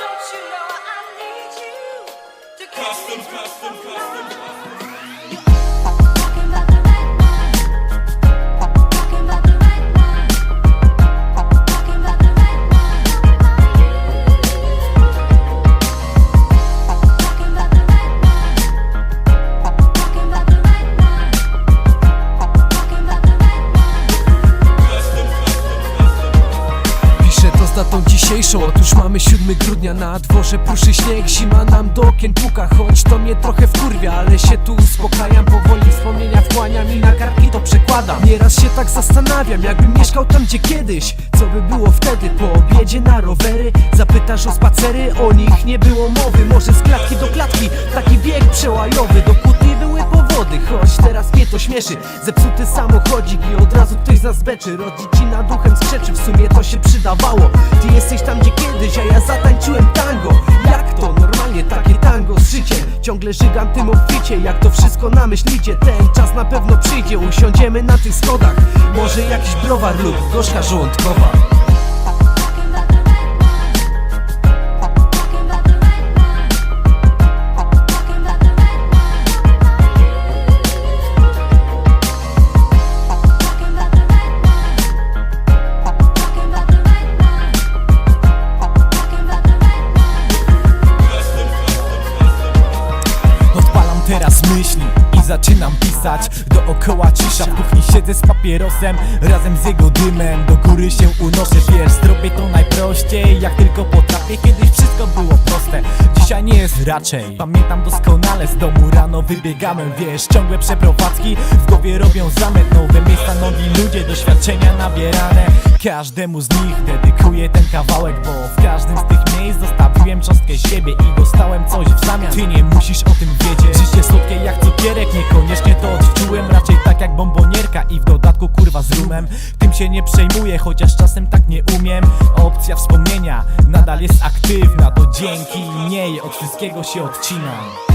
Don't you know I need you to custom, custom, custom, custom. Z datą dzisiejszą, otóż mamy 7 grudnia Na dworze pruszy śnieg, zima nam do okien puka Choć to mnie trochę wkurwia, ale się tu uspokajam. Powoli wspomnienia wchłaniam i na kartki to przekładam. Nieraz się tak zastanawiam, jakbym mieszkał tam gdzie kiedyś. Co by było wtedy po obiedzie na rowery? Zapytasz o spacery, o nich nie było mowy. Może z klatki do klatki, taki bieg przełajowy Do powody, choć teraz mnie to śmieszy. Zepsuty samochodzik i od razu ktoś nas beczy Rodzicina duchem skrzeczy, w sumie to się przydawało. Ty jesteś tam gdzie kiedyś, a ja zatańczyłem tango. Jak to? Normalnie takie tango z życiem? Ciągle żygam tym obficie, jak to wszystko namyślicie Ten czas na pewno przyjdzie, usiądziemy na tych schodach. Może jakiś browar lub gorzka żołądkowa teraz myśli i zaczynam pisać. Dookoła cisza, w kuchni siedzę z papierosem Razem z jego dymem, do góry się unoszę Wiesz, zrobię to najprościej, jak tylko potrafię Kiedyś wszystko było proste, dzisiaj nie jest raczej. Pamiętam doskonale, z domu rano wybiegałem Wiesz, ciągłe przeprowadzki, w głowie robią zamęt Nowe miejsca, nowi ludzie, doświadczenia nabierane. Każdemu z nich dedykuję ten kawałek Bo w każdym z tych miejsc zostawiłem cząstkę siebie I dostałem coś w zamian. Ty nie musisz o tym wiedzieć kurwa z rumem. Tym się nie przejmuję, chociaż czasem tak nie umiem. Opcja wspomnienia nadal jest aktywna To dzięki niej od wszystkiego się odcinam